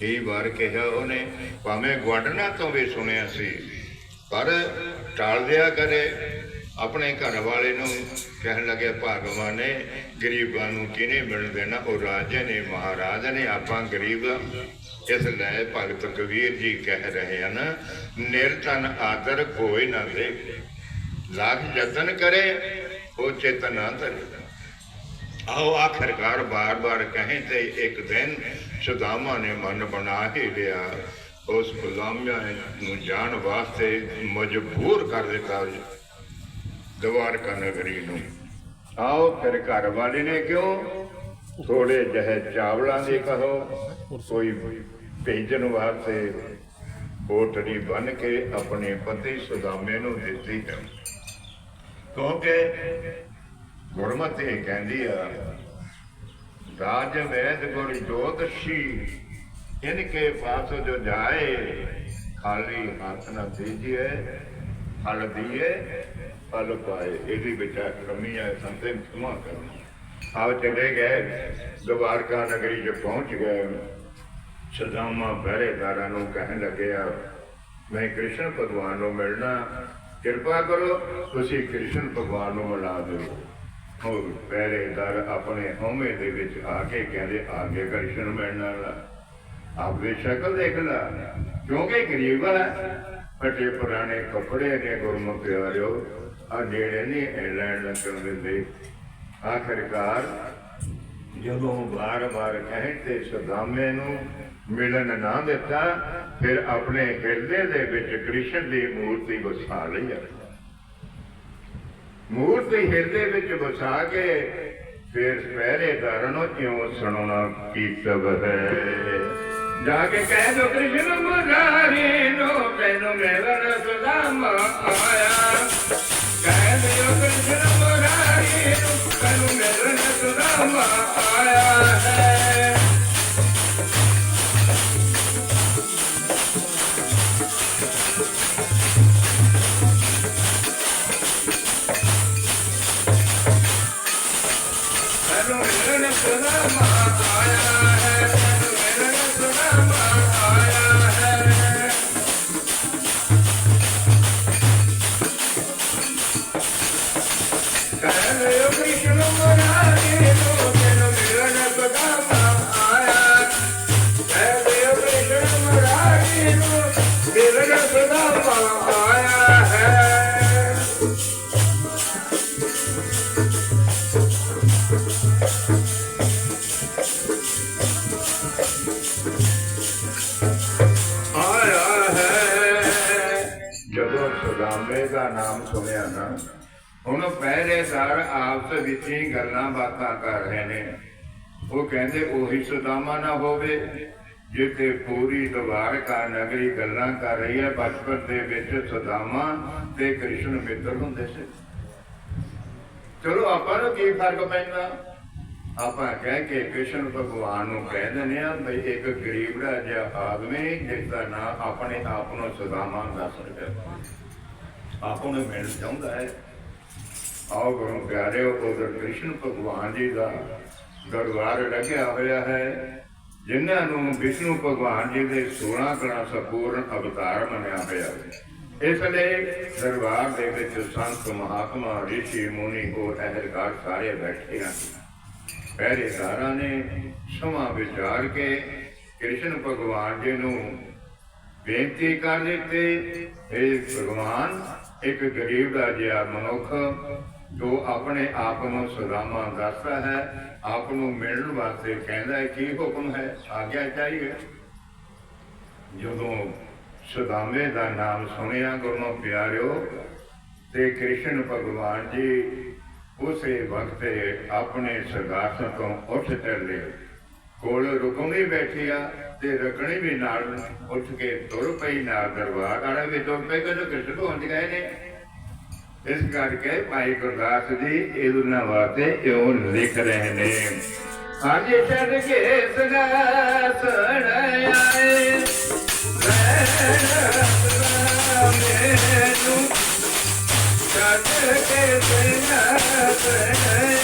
ਕਈ ਵਾਰ ਕਿਹਾ ਉਹਨੇ? ਭਾਵੇਂ ਗਵਾਂਢਣਾ ਤੋਂ ਵੀ ਸੁਣਿਆ ਸੀ, ਪਰ ਟਾਲ ਦਿਆ ਕਰੇ। ਆਪਣੇ ਘਰ ਵਾਲੇ ਨੂੰ ਕਹਿਣ ਲੱਗੇ, ਭਗਵਾਨ ਨੇ ਗਰੀਬਾਂ ਨੂੰ ਕਿਹਨੇ ਮਿਲ ਦੇਣਾ? ਉਹ ਰਾਜੇ ਨੇ, ਮਹਾਰਾਜ ਨੇ, ਆਪਾਂ ਗਰੀਬ ਆ। ਇਸ ਲਈ ਭਗਤ ਕਬੀਰ ਜੀ ਕਹਿ ਰਹੇ ਹਨ ਨਿਰਤਨ ਆਦਰ ਕੋਈ ਨਾ ਦੇ। ਲਾਖ ਯਤਨ ਕਰੇ, ਉਹ ਚੇਤਨ ਆਦਰ ਆਓ ਆਖਰਕਾਰ ਬਾਰ-ਬਾਰ ਕਹੇ ਤੇ ਇੱਕ ਦਿਨ ਸਦਾਮਾ ਨੇ ਮਨ ਬਣਾ ਲਿਆ। ਉਸ ਗੁਲਾਮੀਆਂ ਨੂੰ ਜਾਣ ਵਾਸਤੇ ਮਜਬੂਰ ਕਰ ਦਿੱਤਾ। ਦਵਾਰਕਾ ਨਗਰੀ ਨੂੰ। ਆਓ ਫਿਰ ਘਰ ਵਾਲੇ ਨੇ ਕਿਉਂ? ਥੋੜੇ ਜਿਹੇ ਚਾਵਲਾਂ ਦੇ ਕਹੋ। ਕੋਈ ਭੇਜਣ ਵਾਸਤੇ ਕੋਟੜੀ ਬਨ ਕੇ ਆਪਣੇ ਪਤੀ ਸੁਦਾਮੇ ਨੂੰ ਦਿੱਤੀ ਹੈ। ਕਿਉਂਕਿ ਗੁਰਮਤਿ ਕਹਿੰਦੀ ਆ ਰਾਜ ਵੈਦ ਗੁਰ ਜੋਤਸ਼ੀ ਇਨਕੇ ਪਾਸ ਜੋ ਜਾਏ, ਖਾਲੀ ਹੱਥ ਨਾ ਦੀਜੀਏ ਫਲ ਦੀਏ, ਫਲ ਪਾਏ। ਇਹਦੀ ਵਿਚਾਰ ਕਮੀ ਹੈ ਸੰਤੇ ਖਮਾ ਕਰੋ ਆਓ ਚਲੇ ਗਏ ਦਵਾਰਕਾ ਨਗਰੀ 'ਚ ਪਹੁੰਚ ਗਏ। ਸਦਾਮਾ ਪਹਿਰੇਦਾਰਾਂ ਨੂੰ ਕਹਿਣ ਲੱਗਿਆ ਮੈਂ ਕ੍ਰਿਸ਼ਨ ਭਗਵਾਨ ਨੂੰ ਮਿਲਣਾ। ਕਿਰਪਾ ਕਰੋ, ਤੁਸੀਂ ਕ੍ਰਿਸ਼ਨ ਭਗਵਾਨ ਨੂੰ ਮਿਲਾ ਦਿਓ। ਉਹ ਪਹਿਰੇਦਾਰ ਆਪਣੇ ਹਉਮੈ ਦੇ ਵਿੱਚ ਆ ਕੇ ਕਹਿੰਦੇ ਆਗੇ ਕ੍ਰਿਸ਼ਨ ਮਿਲਣ ਵਾਲਾ ਆਪਣੀ ਸ਼ਕਲ ਦੇਖ ਲੈ ਕਿਉਂਕਿ ਗਰੀਬ ਹੈ। ਫਟੇ ਪੁਰਾਣੇ ਕੱਪੜੇ ਨੇ ਗੁਰਮੁਖ ਪਿਆਰਿਓ, ਆ ਨੇੜੇ ਨਹੀਂ ਇਹ ਲੈਣ ਲੱਗਣ ਦਿੰਦੇ। ਆਖਰਕਾਰ ਜਦੋਂ ਬਾਰ-ਬਾਰ ਕਹਿਣ ਤੇ ਸੁਦਾਮੇ ਨੂੰ ਮਿਲਣ ਨਾ ਦਿੱਤਾ, ਫਿਰ ਆਪਣੇ ਹਿਰਦੇ ਦੇ ਵਿੱਚ ਕ੍ਰਿਸ਼ਨ ਦੀ ਮੂਰਤੀ ਵਸਾ ਲਈ ਆ। ਮੂਰਤੀ ਹਿਰਦੇ ਵਿੱਚ ਵਸਾ ਕੇ ਫਿਰ ਪਹਿਰੇਦਾਰਾਂ ਨੂੰ ਕਿਉਂ ਸੁਣਾਉਣਾ ਕੀਤਵ ਹੈ। ਜਾ ਕੇ ਕਹਿ ਦੋ ਕ੍ਰਿਸ਼ਨ ਮੁਰਾਰੀ ਨੂੰ ਤੈਨੂੰ ਮਿਲਣ ਸੁਦਾਮਾ ਆਇਆ ਕਹਿ ਦਿਓ ਕ੍ਰਿਸ਼ਨ ਮੁਰਾਰੀ ਨੂੰ ਤੈਨੂੰ ਮਿਲਣ ਸੁਦਾਮਾ ਆਇਆ ਹੈ। ਸੁਦਾਮੇ ਦਾ ਨਾਮ ਸੁਣਿਆ ਨਾ। ਹੁਣ ਪਹਿਰੇਦਾਰ ਆਪਸ ਵਿੱਚ ਹੀ ਗੱਲਾਂ ਬਾਤਾਂ ਕਰ ਰਹੇ ਨੇ। ਉਹ ਕਹਿੰਦੇ, ਉਹੀ ਸੁਦਾਮਾ ਨਾ ਹੋਵੇ ਜਿੱਤੇ ਪੂਰੀ ਦਵਾਰਕਾ ਨਗਰੀ ਗੱਲਾਂ ਕਰ ਰਹੀ ਹੈ, ਬਚਪਨ ਦੇ ਵਿੱਚ ਸੁਦਾਮਾ ਤੇ ਕ੍ਰਿਸ਼ਨ ਮਿੱਤਰ ਹੁੰਦੇ ਸੀ। ਚਲੋ, ਆਪਾਂ ਨੂੰ ਕੀ ਫ਼ਰਕ ਪੈਂਦਾ? ਆਪਾਂ ਕਹਿ ਕੇ ਕ੍ਰਿਸ਼ਨ ਭਗਵਾਨ ਨੂੰ ਕਹਿ ਦਿੰਦੇ ਆ ਬਈ ਇੱਕ ਗਰੀਬੜਾ ਜਿਹਾ ਆਦਮੀ ਜਿਸ ਦਾ ਨਾਮ ਆਪਣੇ ਆਪ ਨੂੰ ਸੁਦਾਮਾ ਦੱਸ ਰਿਹਾ। ਆਪਾਂ ਮਿਲ ਚਾਹੁੰਦਾ ਹੈ। ਆਓ ਗੁਰੂ ਪਿਆਰਿਓ, ਉਧਰ ਕ੍ਰਿਸ਼ਨ ਭਗਵਾਨ ਜੀ ਦਾ ਦਰਬਾਰ ਲੱਗਿਆ ਹੋਇਆ ਹੈ। ਜਿਨ੍ਹਾਂ ਨੂੰ ਵਿਸ਼ਨੂੰ ਭਗਵਾਨ ਜੀ ਦੇ 16 ਕਲਾ ਸੰਪੂਰਨ ਅਵਤਾਰ ਮੰਨਿਆ ਹੋਇਆ ਹੈ। ਇਸ ਲਈ ਦਰਬਾਰ ਦੇ ਵਿੱਚ ਸੰਤ ਮਹਾਤਮਾ ਰਿਸ਼ੀ ਮੁਨੀ ਹੋਰ ਅਹਿਲਕਾਰ ਸਾਰੇ ਬੈਠੇ ਹਨ। ਪਹਿਰੇਦਾਰਾਂ ਨੇ ਸਮਾਂ ਵਿਚਾਰ ਕੇ ਕ੍ਰਿਸ਼ਨ ਭਗਵਾਨ ਜੀ ਨੂੰ ਬੇਨਤੀ ਕਰ ਦਿੱਤੀ ਇਹ ਭਗਵਾਨ, ਇੱਕ ਗਰੀਬ ਦਾ ਜਿਹਾ ਮਨੁੱਖ ਜੋ ਆਪਣੇ ਆਪ ਨੂੰ ਸਦਾਮਾ ਦੱਸਦਾ ਹੈ, ਆਪ ਨੂੰ ਮਿਲਣ ਵਾਸਤੇ ਕਹਿੰਦਾ ਹੈ, ਕੀ ਹੁਕਮ ਹੈ? ਆਗਿਆ ਚਾਹੀਏ। ਜਦੋਂ ਸਦਾਮੇ ਦਾ ਨਾਮ ਸੁਣਿਆ ਗੁਰੂ ਪਿਆਰਿਓ, ਤੇ ਕ੍ਰਿਸ਼ਨ ਭਗਵਾਨ ਜੀ ਉਸੇ ਵਕਤ ਆਪਣੇ ਸਰਦਾਰ ਤੋਂ ਉੱਠ ਚੱਲੇ। ਕੋਲ ਰੁਕਣੀ ਬੈਠਿਆ ਤੇ ਰਕਣੀ ਵੀ ਨਾਲ ਉੱਠ ਕੇ ਤੁਰ ਪਈ ਨਾਲ ਦਰਬਾਰ ਵਾਲਾ ਵੀ ਤੁਰ ਪਏ, ਕਦੋਂ ਕ੍ਰਿਸ਼ਨ ਪਹੁੰਚ ਗਏ ਨੇ। ਇਸ ਕਰਕੇ ਭਾਈ ਗੁਰਦਾਸ ਜੀ ਇਹਨਾਂ ਵਾਸਤੇ ਇਉਂ ਲਿਖ ਰਹੇ ਨੇ। ਅੱਜ ਛੱਡ ਕੇ ਸਦਾ ਸਣ ਆਏ। ਮੈਨੂੰ ਛੱਡ ਕੇ ਸਦਾ ਸਣ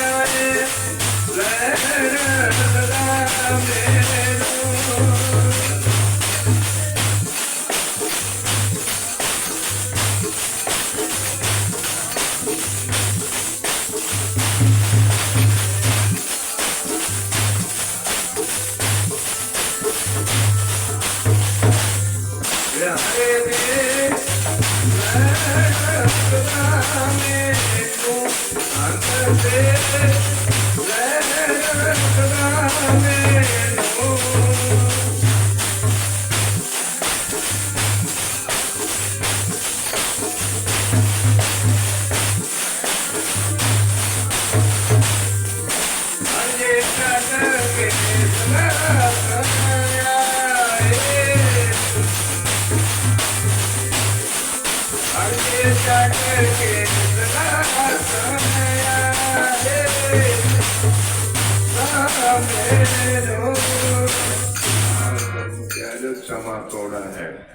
ਸਮਾਂ ਥੋੜਾ ਹੈ।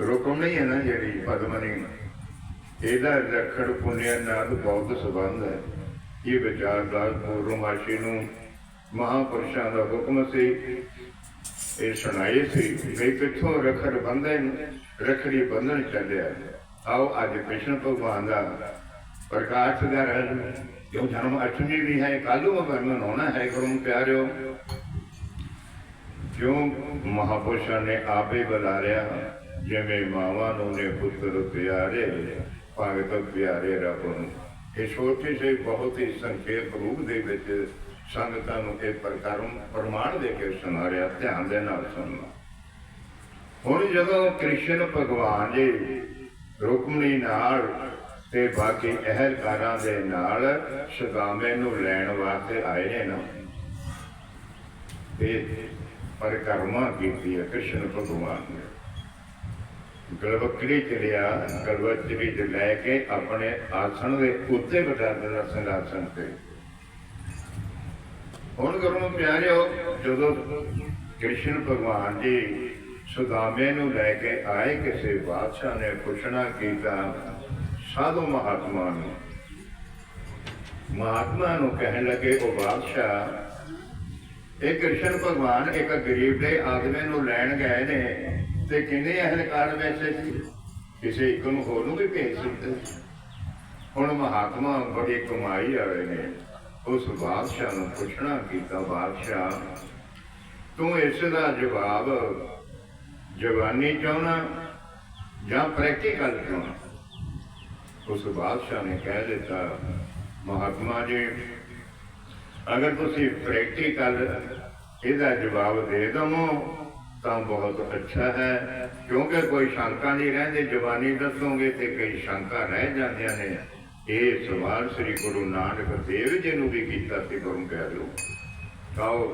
ਰੁਕਮ ਨਹੀਂ ਹੈ ਨਾ ਜਿਹੜੀ ਪਦਮਨੀ। ਇਹਦਾ ਰੱਖੜ ਪੁੰਨਿਆ ਨਾਲ ਬਹੁਤ ਸੰਬੰਧ ਹੈ। ਇਹ ਵਿਚਾਰਦਾਰ ਪੂਰਨਮਾਸ਼ੀ ਨੂੰ ਮਹਾਪੁਰਸ਼ਾਂ ਦਾ ਹੁਕਮ ਸੀ। ਇਹ ਸੁਣਾਏ ਸੀ ਵੀ ਕਿੱਥੋਂ ਰੱਖੜ ਬੰਧਨ, ਰੱਖੜੀ ਬੰਧਨ ਚੱਲਿਆ। ਆਓ ਅੱਜ ਕ੍ਰਿਸ਼ਨ ਭਗਵਾਨ ਦਾ ਪ੍ਰਕਾਸ਼ ਦਾ ਰਹਿ ਜੋ ਜਨਮ ਅਸ਼ਟਮੀ ਵੀ ਹੈ ਕੱਲੂ ਵਰਨਨ ਹੋਣਾ ਹੈ, ਗੁਰੂ ਪਿਆਰਿਓ। ਕਿਉਂ ਮਹਾਪੁਰਸ਼ਾਂ ਨੇ ਆਪੇ ਬੁਲਾਰਿਆ ਜਿਵੇਂ ਮਾਵਾਂ ਨੂੰ ਨੇ ਪੁੱਤਰ ਪਿਆਰੇ, ਭਗਤ ਪਿਆਰੇ ਰੱਬ ਨੂੰ। ਇਹ ਛੋਟੇ ਜਿਹੇ ਬਹੁਤ ਹੀ ਸੰਖੇਪ ਰੂਪ ਦੇ ਵਿੱਚ ਸੰਗਤਾਂ ਨੂੰ ਇਹ ਪ੍ਰਕਾਰਮ ਪ੍ਰਮਾਣ ਦੇ ਕੇ ਸੁਣਾਰਿਆ ਧਿਆਨ ਦੇ ਨਾਲ ਸੁਣਨਾ। ਹੁਣ ਜਦੋਂ ਕ੍ਰਿਸ਼ਨ ਭਗਵਾਨ ਜੀ ਰੁਕਮਣੀ ਨਾਲ ਤੇ ਬਾਕੀ ਅਹਿਲਕਾਰਾਂ ਦੇ ਨਾਲ ਸੁਦਾਮੇ ਨੂੰ ਲੈਣ ਵਾਸਤੇ ਆਏ ਨੇ ਨਾ ਇਹ ਪਰਿਕਰਮਾ ਕੀਤੀ ਹੈ ਕ੍ਰਿਸ਼ਨ ਭਗਵਾਨ ਨੇ। ਗਲਵਕੜੀ ਚਲਿਆ ਗਲਵਕੜੀ ਚ ਲੈ ਕੇ ਆਪਣੇ ਆਸਣ ਦੇ ਉੱਤੇ ਬਿਠਾ ਦੇਣਾ ਸਿੰਘਾਸਣ ਤੇ। ਹੁਣ ਗੁਰੂ ਪਿਆਰਿਓ, ਜਦੋਂ ਕ੍ਰਿਸ਼ਨ ਭਗਵਾਨ ਜੀ ਸੁਦਾਮੇ ਨੂੰ ਲੈ ਕੇ ਆਏ, ਕਿਸੇ ਬਾਦਸ਼ਾਹ ਨੇ ਪੁੱਛਣਾ ਕੀਤਾ, ਸਾਧੂ ਮਹਾਤਮਾ ਨੂੰ। ਮਹਾਤਮਾ ਨੂੰ ਕਹਿਣ ਲੱਗੇ, ਉਹ ਬਾਦਸ਼ਾਹ ਇਹ ਕ੍ਰਿਸ਼ਨ ਭਗਵਾਨ ਇੱਕ ਗਰੀਬ ਦੇ ਆਦਮੀ ਨੂੰ ਲੈਣ ਗਏ ਨੇ ਤੇ ਕਿੰਨੇ ਅਹਲਕਾਰ ਵੈਸੇ ਸੀ ਕਿਸੇ ਇੱਕ ਨੂੰ ਹੋਰ ਨੂੰ ਵੀ ਭੇਜ ਸਕਦੇ ਹੁਣ ਮਹਾਤਮਾ ਬੜੀ ਕਮਾਈ ਵਾਲੇ ਨੇ। ਉਸ ਬਾਦਸ਼ਾਹ ਨੂੰ ਪੁੱਛਣਾ ਕੀਤਾ, ਬਾਦਸ਼ਾਹ, ਤੂੰ ਇਸ ਦਾ ਜਵਾਬ ਜਵਾਨੀ ਚਾਹਣਾ ਜਾਂ ਪ੍ਰੈਕਟੀਕਲ ਚਾਹਣਾ ਉਸ ਬਾਦਸ਼ਾਹ ਨੇ ਕਹਿ ਦਿੱਤਾ, ਮਹਾਤਮਾ ਜੀ ਅਗਰ ਤੁਸੀਂ ਪ੍ਰੈਕਟੀਕਲ ਇਹਦਾ ਜਵਾਬ ਦੇ ਦਵੋ, ਤਾਂ ਬਹੁਤ ਅੱਛਾ ਹੈ। ਕਿਉਂਕਿ ਕੋਈ ਸ਼ੰਕਾ ਨਹੀਂ ਰਹਿੰਦੀ, ਜਵਾਨੀ ਦੱਸੋਗੇ ਤੇ ਕਈ ਸ਼ੰਕਾ ਰਹਿ ਜਾਂਦੀਆਂ ਨੇ। ਇਹ ਸਵਾਲ ਸ੍ਰੀ ਗੁਰੂ ਨਾਨਕ ਦੇਵ ਜੀ ਨੂੰ ਵੀ ਕੀਤਾ ਸੀ, ਗੁਰੂ ਕਹਿ ਲਓ ਕਾਓ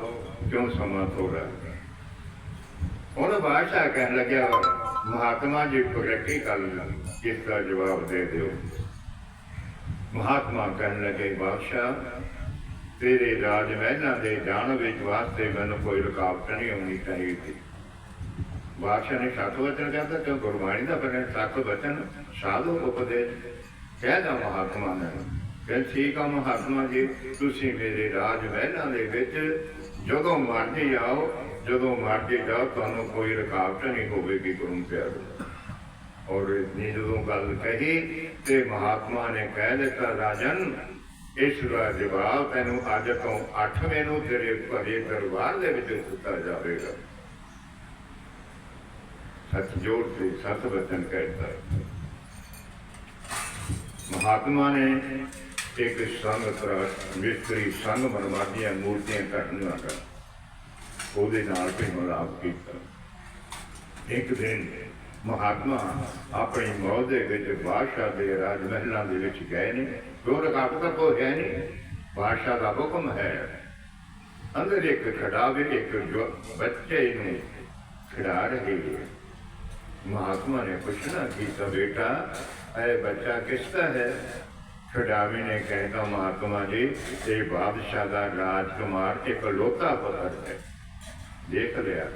ਕਿਉਂ ਸਮਾਂ ਥੋੜਾ ਹੁਣ ਬਾਦਸ਼ਾਹ ਕਹਿਣ ਲੱਗਿਆ, ਮਹਾਤਮਾ ਜੀ ਪ੍ਰੈਕਟੀਕਲ ਇਸ ਦਾ ਜਵਾਬ ਦੇ ਦਿਓ। ਮਹਾਤਮਾ ਕਹਿਣ ਲੱਗੇ, ਬਾਦਸ਼ਾਹ ਤੇਰੇ ਰਾਜ ਮਹਿਲਾਂ ਦੇ ਜਾਣ ਵਿੱਚ ਵਾਸਤੇ ਮੈਨੂੰ ਕੋਈ ਰੁਕਾਵਟ ਨਹੀਂ ਆਉਣੀ ਚਾਹੀਦੀ। ਬਾਦਸ਼ਾਹ ਨੇ ਸੱਤ ਵਚਨ ਕਹਿੰਦਾ ਕਿ ਗੁਰਬਾਣੀ ਦਾ ਬਣੇ ਸੱਤ ਵਚਨ ਸਾਧੂ ਉਪਦੇਸ਼। ਕਹਿਦਾ ਮਹਾਤਮਾ ਨੇ ਕਿ ਠੀਕ ਆ ਮਹਾਤਮਾ ਜੀ, ਤੁਸੀਂ ਮੇਰੇ ਰਾਜ ਮਹਿਲਾਂ ਦੇ ਵਿੱਚ ਜਦੋਂ ਮਰਜ਼ੀ ਆਓ, ਜਦੋਂ ਮਰਜ਼ੀ ਜਾਓ, ਤੁਹਾਨੂੰ ਕੋਈ ਰੁਕਾਵਟ ਨਹੀਂ ਹੋਵੇਗੀ ਗੁਰੂ ਪਿਆਰੇ। ਔਰ ਇਤਨੀ ਜਦੋਂ ਗੱਲ ਕਹੀ ਤੇ ਮਹਾਤਮਾ ਨੇ ਕਹਿ ਦਿੱਤਾ, ਰਾਜਨ ਇਸ ਦਾ ਜਵਾਬ ਤੈਨੂੰ ਅੱਜ ਤੋਂ 8ਵੇਂ ਨੂੰ ਤੇਰੇ ਭਰੇ ਦਰਬਾਰ ਦੇ ਵਿੱਚ ਦਿੱਤਾ ਜਾਵੇਗਾ। ਸੱਚ ਤੇ ਸਤ ਵਚਨ ਕਹਿਤਾ ਮਹਾਤਮਾ ਨੇ ਇੱਕ ਸੰਗ ਤਰਾ ਮਿਸਤਰੀ ਸੰਗ ਮਨਵਾਦੀਆਂ ਮੂਰਤੀਆਂ ਕੱਢਣੀਆਂ ਕਰ ਉਹਦੇ ਨਾਲ ਵੀ ਮਿਲਾਪ ਕੀਤਾ। ਇੱਕ ਦਿਨ ਮਹਾਤਮਾ ਆਪਣੀ ਮੌਤ ਦੇ ਵਿੱਚ ਬਾਦਸ਼ਾਹ ਦੇ ਰਾਜ ਮਹਿਲਾਂ ਦੇ ਵਿੱਚ ਗਏ ਨੇ ਕੋਈ ਰਕਾਵਟ ਤਾਂ ਕੋਈ ਹੈ ਨਹੀਂ, ਬਾਦਸ਼ਾਹ ਦਾ ਹੁਕਮ ਹੈ। ਅੰਦਰ ਇੱਕ ਖੜਾ ਇੱਕ ਬੱਚੇ ਨੂੰ ਖਿਡਾ ਰਹੀ ਮਹਾਤਮਾ ਨੇ ਪੁੱਛਣਾ ਕਿ ਕੀਤਾ ਬੇਟਾ, ਇਹ ਬੱਚਾ ਕਿਸ ਦਾ ਹੈ? ਖਿਡਾਵੀ ਨੇ ਕਹਿਤਾ ਮਹਾਤਮਾ ਜੀ, ਇਹ ਬਾਦਸ਼ਾਹ ਦਾ ਰਾਜਕੁਮਾਰ ਇੱਕ ਲੋਤਾ ਪੁੱਤਰ ਹੈ। ਦੇਖ ਲਿਆ।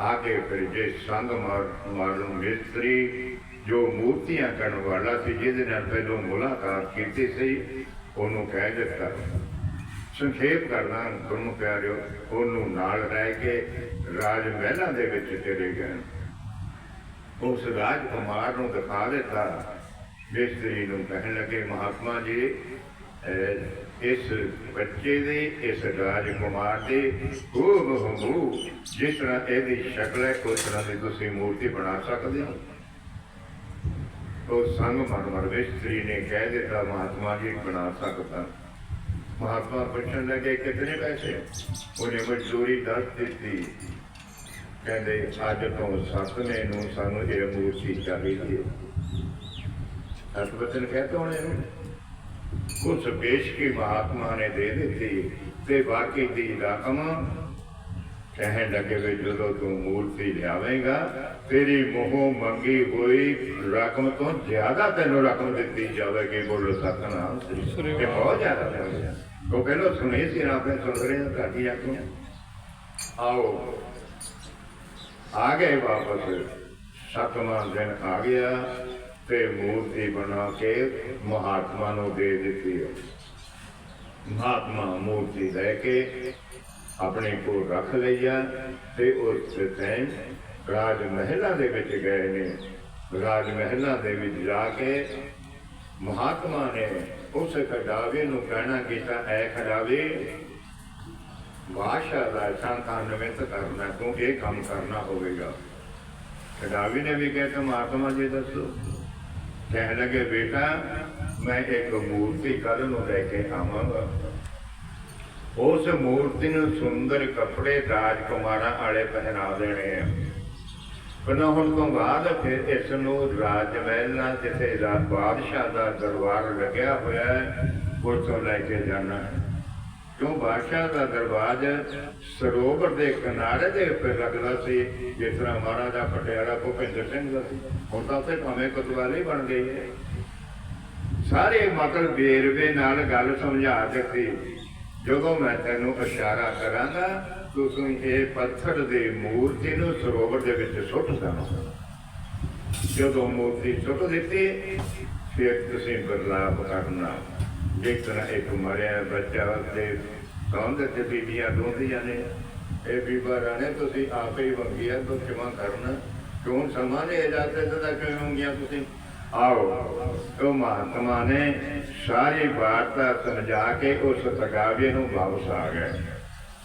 ਆਗੇ ਫਿਰ ਜੇ ਸੰਗ ਮਾਰ ਮਾਰਨ ਮਿਸਤਰੀ, ਜੋ ਮੂਰਤੀਆਂ ਕਰਨ ਵਾਲਾ ਸੀ, ਜਿਹਦੇ ਨਾਲ ਪਹਿਲੋਂ ਮੁਲਾਕਾਤ ਕੀਤੀ ਸੀ, ਉਹਨੂੰ ਕਹਿ ਦਿੱਤਾ। ਸੰਖੇਪ ਕਰਨਾ ਗੁਰੂ ਪਿਆਰਿਓ, ਉਹਨੂੰ ਨਾਲ ਰਹਿ ਕੇ ਰਾਜ ਮਹਿਲਾਂ ਦੇ ਵਿੱਚ ਚਲੇ ਗਏ। ਉਸ ਰਾਜਕੁਮਾਰ ਨੂੰ ਦਿਖਾ ਦਿੱਤਾ। ਮਿਸਤਰੀ ਨੂੰ ਕਹਿਣ ਲੱਗੇ, ਮਹਾਤਮਾ ਜੀ ਇਸ ਬੱਚੇ ਦੇ, ਇਸ ਰਾਜਕੁਮਾਰ ਦੇ ਹੂ ਬਹੂ ਜਿਸ ਤਰ੍ਹਾਂ ਇਹਦੀ ਸ਼ਕਲ ਹੈ, ਉਸ ਤਰ੍ਹਾਂ ਦੀ ਤੁਸੀਂ ਮੂਰਤੀ ਬਣਾ ਸਕਦੇ ਹੋ। ਉਹ ਸੰਗ ਮਰਮਰ ਮਿਸਤਰੀ ਨੇ ਕਹਿ ਦਿੱਤਾ, ਮਹਾਤਮਾ ਜੀ, ਬਣਾ ਸਕਦਾ। ਮਹਾਤਮਾ ਪੁੱਛਣ ਲੱਗੇ, ਕਿਤਨੇ ਪੈਸੇ? ਉਹਨੇ ਮਜ਼ਦੂਰੀ ਦੱਸ ਦਿੱਤੀ। ਕਹਿੰਦੇ, ਅੱਜ ਤੋਂ ਸੱਤਵੇਂ ਨੂੰ ਸਾਨੂੰ ਇਹ ਮੂਰਤੀ ਚਾਹੀਦੀ ਹੈ। ਸਤ ਬਚਨ ਕਹਤੇ ਹੋਣੇ ਨੂੰ ਉਸ ਪੇਸ਼ਕੀ ਮਹਾਤਮਾ ਨੇ ਦੇ ਦਿੱਤੀ ਤੇ ਬਾਕੀ ਦੀ ਰਕਮ ਕਹਿਣ ਲੱਗੇ ਵੀ ਜਦੋਂ ਤੂੰ ਮੂਰਤੀ ਲਿਆਵੇਂਗਾ ਤੇਰੀ ਮੋਹ ਮੰਗੀ ਹੋਈ ਰਕਮ ਤੋਂ ਜ਼ਿਆਦਾ ਤੈਨੂੰ ਰਕਮ ਦਿੱਤੀ ਜਾਵੇਗੀ ਬੋਲੋ ਸਤਨਾਮ ਸ੍ਰੀ ਇਹ ਬਹੁਤ ਜ਼ਿਆਦਾ ਹੋ ਉਹ ਕਹਿੰਦਾ ਸੁਣੀ ਸੀ ਨਾ ਆਪਣੇ ਸੁਣ ਰਹੇ ਹਾਂ ਤੁਹਾਡੀ ਆਖੀਆਂ? ਆਓ। ਆ ਗਏ ਵਾਪਸ। ਸਤਵਾਂ ਦਿਨ ਆ ਗਿਆ। ਤੇ ਮੂਰਤੀ ਬਣਾ ਕੇ ਮਹਾਤਮਾ ਨੂੰ ਦੇ ਦਿੱਤੀ ਮਹਾਤਮਾ ਮੂਰਤੀ ਲੈ ਕੇ ਆਪਣੇ ਕੋਲ ਰੱਖ ਲਈਆ ਤੇ ਉਸ ਟਾਈਮ ਰਾਜ ਮਹਿਲਾਂ ਦੇ ਵਿੱਚ ਗਏ ਨੇ। ਰਾਜ ਮਹਿਲਾਂ ਦੇ ਵਿੱਚ ਜਾ ਕੇ ਮਹਾਤਮਾ ਨੇ ਉਸ ਖਡਾਵੇ ਨੂੰ ਕਹਿਣਾ ਕੀਤਾ ਐ ਖਡਾਵੇ ਬਾਸ਼ਾ ਦਾ ਸੰਤਾਨਵਿਤ ਕਰਨਾ, ਤੂੰ ਇਹ ਕੰਮ ਕਰਨਾ ਹੋਵੇਗਾ। ਖਡਾਵੇ ਨੇ ਵੀ ਕਿਹਾ ਕਿ ਮਹਾਤਮਾ ਜੀ ਦੱਸੋ। ਕਹਿਣ ਲੱਗੇ, ਬੇਟਾ, ਮੈਂ ਇੱਕ ਮੂਰਤੀ ਕੱਲ ਨੂੰ ਲੈ ਕੇ ਆਵਾਂਗਾ। ਉਸ ਮੂਰਤੀ ਨੂੰ ਸੁੰਦਰ ਕੱਪੜੇ ਰਾਜਕੁਮਾਰਾਂ ਵਾਲੇ ਪਹਿਨਾ ਦੇਣੇ ਆ। ਪਰ ਹੁਣ ਤੋਂ ਬਾਅਦ ਫਿਰ ਇਸ ਨੂੰ ਰਾਜ ਮਹਿਲਾਂ ਜਿੱਥੇ ਰਾਜ ਬਾਦਸ਼ਾਹ ਦਾ ਦਰਬਾਰ ਲੱਗਿਆ ਹੋਇਆ ਹੈ ਉਸ ਤੋਂ ਲੈ ਕੇ ਜਾਣਾ ਹੈ। ਕਿਉਂ ਬਾਦਸ਼ਾਹ ਦਾ ਦਰਵਾਜ਼ ਸਰੋਵਰ ਦੇ ਕਿਨਾਰੇ ਦੇ ਉੱਤੇ ਲੱਗਦਾ ਸੀ, ਜਿਸ ਤਰ੍ਹਾਂ ਮਹਾਰਾਜਾ ਪਟਿਆਲਾ ਭੁਪਿੰਦਰ ਸਿੰਘ ਦਾ ਸੀ। ਹੁਣ ਤਾਂ ਉੱਥੇ ਭਾਵੇਂ ਕੋਤਵਾਲੀ ਬਣ ਗਈ ਹੈ। ਸਾਰੇ ਮਤਲਬ ਵੇਰਵੇ ਨਾਲ ਗੱਲ ਸਮਝਾ ਦਿੱਤੀ। ਜਦੋਂ ਮੈਂ ਤੈਨੂੰ ਇਸ਼ਾਰਾ ਕਰਾਂਗਾ ਤੁਸੀਂ ਇਹ ਪੱਥਰ ਦੇ ਮੂਰਤੀ ਨੂੰ ਸਰੋਵਰ ਦੇ ਵਿੱਚ ਸੁੱਟ ਦੇਣਾ। ਜਦੋਂ ਮੂਰਤੀ ਸੁੱਟ ਦਿੱਤੀ, ਫਿਰ ਤੁਸੀਂ ਬਦਲਾਵ ਕਰਨਾ। ਜਿਸ ਤਰ੍ਹਾਂ ਇੱਕ ਮਰਿਆ ਬੱਚਾ ਤੇ ਕੰਧ ਤੇ ਬੀਬੀਆਂ ਦੋਂਦੀਆਂ ਨੇ ਇਹ ਬੀਬਾ ਰਾਣੇ, ਤੁਸੀਂ ਆਪੇ ਹੀ ਮੰਗਿਆ ਤਾਂ ਖਿਮਾ ਕਰਨਾ। ਕਿਉਂ ਸਮਾਂ ਨੇ ਇਜਾਜ਼ਤ ਦਾ ਕਿਉਂ ਮੰਗਿਆ ਤੁਸੀਂ? ਆਓ, ਉਹ ਮਹਾਤਮਾ ਨੇ ਸਾਰੀ ਵਾਰਤਾ ਸਮਝਾ ਕੇ ਉਸ ਤਗਾਵੇ ਨੂੰ ਵਾਪਸ ਆ ਗਏ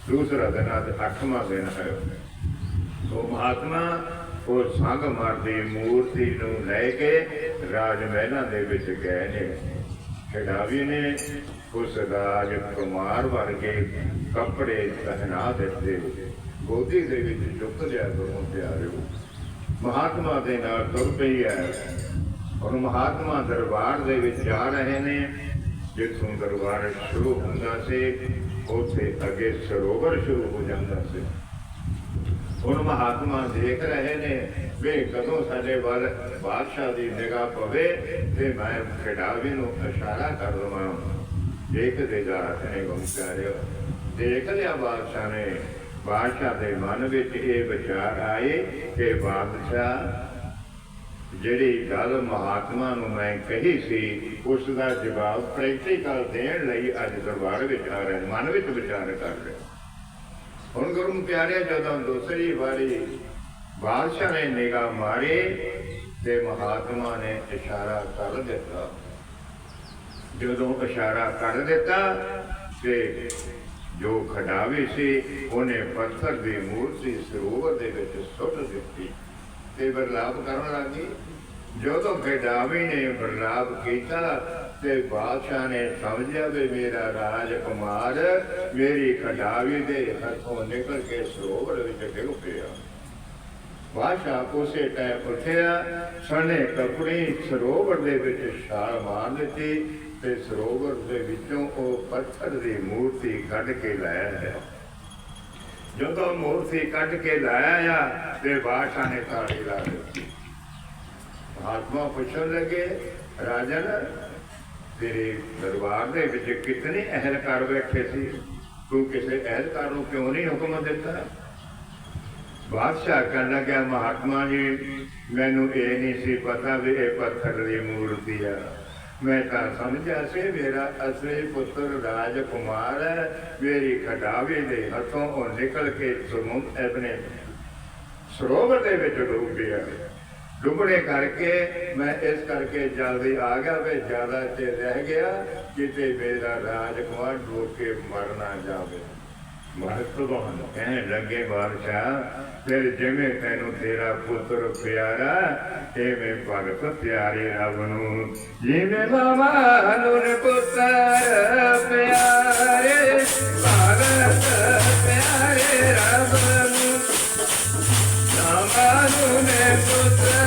ਦੂਸਰਾ ਦਿਨ ਅੱਜ ਅੱਠਵਾਂ ਦਿਨ ਹੈ। ਉਹ ਮਹਾਤਮਾ ਉਹ ਸੰਗ ਮਰਦੀ ਮੂਰਤੀ ਨੂੰ ਲੈ ਕੇ ਰਾਜ ਮਹਿਲਾਂ ਦੇ ਵਿੱਚ ਗਏ ਨੇ। ਖਿਡਾਵੀ ਨੇ ਉਸ ਰਾਜ ਕੁਮਾਰ ਵਰਗੇ ਕੱਪੜੇ ਪਹਿਨਾ ਦਿੱਤੇ। ਗੋਦੀ ਦੇ ਵਿੱਚ ਚੁੱਕ ਲਿਆ ਦੋਨੋਂ ਪਿਆਰਿਓ। ਮਹਾਤਮਾ ਦੇ ਨਾਲ ਤੁਰ ਪਈ ਹੈ। ਔਰ ਮਹਾਤਮਾ ਦਰਬਾਰ ਦੇ ਵਿੱਚ ਜਾ ਰਹੇ ਨੇ। ਜਿੱਥੋਂ ਦਰਬਾਰ ਸ਼ੁਰੂ ਹੁੰਦਾ ਸੀ, ਉੱਥੇ ਅੱਗੇ ਸਰੋਵਰ ਸ਼ੁਰੂ ਹੋ ਜਾਂਦਾ ਸੀ। ਹੁਣ ਮਹਾਤਮਾ ਦੇਖ ਰਹੇ ਨੇ ਵੀ ਕਦੋਂ ਸਾਡੇ ਵੱਲ ਬਾਦਸ਼ਾਹ ਦੀ ਨਿਗਾਹ ਪਵੇ ਤੇ ਮੈਂ ਖਿਡਾਰੀ ਨੂੰ ਇਸ਼ਾਰਾ ਕਰ ਦਵਾਂ ਦੇਖਦੇ ਜਾ ਰਹੇ ਗੰਕਾਰਿਓ ਦੇਖ ਲਿਆ ਬਾਦਸ਼ਾਹ ਨੇ। ਬਾਦਸ਼ਾਹ ਦੇ ਮਨ ਵਿੱਚ ਇਹ ਵਿਚਾਰ ਆਏ ਕਿ ਬਾਦਸ਼ਾਹ, ਜਿਹੜੀ ਗੱਲ ਮਹਾਤਮਾ ਨੂੰ ਮੈਂ ਕਹੀ ਸੀ ਉਸ ਦਾ ਜਵਾਬ ਪ੍ਰੈਕਟੀਕਲ ਦੇਣ ਲਈ ਅੱਜ ਦਰਬਾਰ ਵਿੱਚ ਆ ਰਹੇ ਮਨ ਵਿੱਚ ਵਿਚਾਰ ਕਰ ਰਹੇ ਹੁਣ ਗੁਰੂ ਪਿਆਰਿਆ, ਜਦੋਂ ਦੂਸਰੀ ਵਾਰੀ ਬਾਦਸ਼ਾਹ ਨੇ ਨਿਗਾਹ ਮਾਰੀ ਤੇ ਮਹਾਤਮਾ ਨੇ ਇਸ਼ਾਰਾ ਕਰ ਦਿੱਤਾ। ਜਦੋਂ ਇਸ਼ਾਰਾ ਕਰ ਦਿੱਤਾ ਤੇ ਜੋ ਖਡਾਵੇ ਸੀ, ਉਹਨੇ ਪੱਥਰ ਦੀ ਮੂਰਤੀ ਸਰੋਵਰ ਦੇ ਵਿੱਚ ਸੁੱਟ ਦਿੱਤੀ ਤੇ ਬਰਲਾਪ ਕਰਨ ਲੱਗੀ। ਜਦੋਂ ਖਡਾਵੇ ਨੇ ਬਰਲਾਪ ਕੀਤਾ ਤੇ ਬਾਦਸ਼ਾਹ ਨੇ ਸਮਝਿਆ ਵੀ ਮੇਰਾ ਰਾਜਕੁਮਾਰ ਮੇਰੀ ਖਡਾਵੇ ਦੇ ਹੱਥੋਂ ਨਿਕਲ ਕੇ ਸਰੋਵਰ ਵਿੱਚ ਡਿੱਗ ਪਿਆ। ਬਾਦਸ਼ਾਹ ਉਸੇ ਟਾਈਮ ਉੱਠਿਆ, ਸਣੇ ਕੱਪੜੇ ਸਰੋਵਰ ਦੇ ਵਿੱਚ ਛਾਲ ਮਾਰ ਦਿੱਤੀ ਤੇ ਸਰੋਵਰ ਦੇ ਵਿੱਚੋਂ ਉਹ ਪੱਥਰ ਦੀ ਮੂਰਤੀ ਕੱਢ ਕੇ ਲਾਇਆ ਹੈ ਜਦੋਂ ਮੂਰਤੀ ਕੱਢ ਕੇ ਲਾਇਆ ਆ ਤੇ ਬਾਦਸ਼ਾਹ ਨੇ ਤਾੜੀ ਲਾ ਦਿੱਤੀ। ਮਹਾਤਮਾ ਪੁੱਛਣ ਲੱਗੇ, ਰਾਜਨ ਤੇਰੇ ਦਰਬਾਰ ਦੇ ਵਿੱਚ ਕਿਤਨੇ ਅਹਿਲਕਾਰ ਬੈਠੇ ਸੀ? ਤੂੰ ਕਿਸੇ ਅਹਿਲਕਾਰ ਨੂੰ ਕਿਉਂ ਨਹੀਂ ਹੁਕਮ ਦਿੱਤਾ? ਬਾਦਸ਼ਾਹ ਕਹਿਣ ਲੱਗਿਆ, ਮਹਾਤਮਾ ਜੀ, ਮੈਨੂੰ ਇਹ ਨਹੀਂ ਸੀ ਪਤਾ ਵੀ ਇਹ ਪੱਥਰ ਦੀ ਮੂਰਤੀ ਆ। ਮੈਂ ਤਾਂ ਸਮਝਿਆ ਸੀ, ਮੇਰਾ ਅਸਲੀ ਪੁੱਤਰ ਰਾਜਕੁਮਾਰ ਹੈ। ਮੇਰੀ ਖਡਾਵੇ ਦੇ ਹੱਥੋਂ ਉਹ ਨਿਕਲ ਕੇ ਸਮੁੰਦ ਆਪਣੇ ਸਰੋਵਰ ਦੇ ਵਿੱਚ ਡੁੱਬ ਗਿਆ। ਡੁੱਬੜੇ ਕਰਕੇ ਮੈਂ ਇਸ ਕਰਕੇ ਜਲਦੀ ਆ ਗਿਆ ਵੇ ਜ਼ਿਆਦਾ ਤੇ ਰਹਿ ਗਿਆ ਕਿਤੇ ਮੇਰਾ ਰਾਜਕੁਮਾਰ ਡੁੱਬ ਕੇ ਮਰ ਨਾ ਜਾਵੇ ਮਹਤਵਾਨ ਕਹਿਣ ਲੱਗੇ, ਬਾਦਸ਼ਾਹ, ਫਿਰ ਜਿਵੇਂ ਤੈਨੂੰ ਤੇਰਾ ਪੁੱਤਰ ਪਿਆਰਾ, ਐਵੇਂ ਭਗਤ ਪਿਆਰੇ ਰੱਬ ਨੂੰ ਜਿਵੇਂ ਮਾਮਾ ਨੂੰ ਪੁੱਤਰ ਪਿਆਰੇ, ਭਗਤ ਪਿਆਰੇ ਰੱਬ ਨੂੰ। ਨਾਮਾਨੂੰ ਨੇ ਪੁੱਤਰ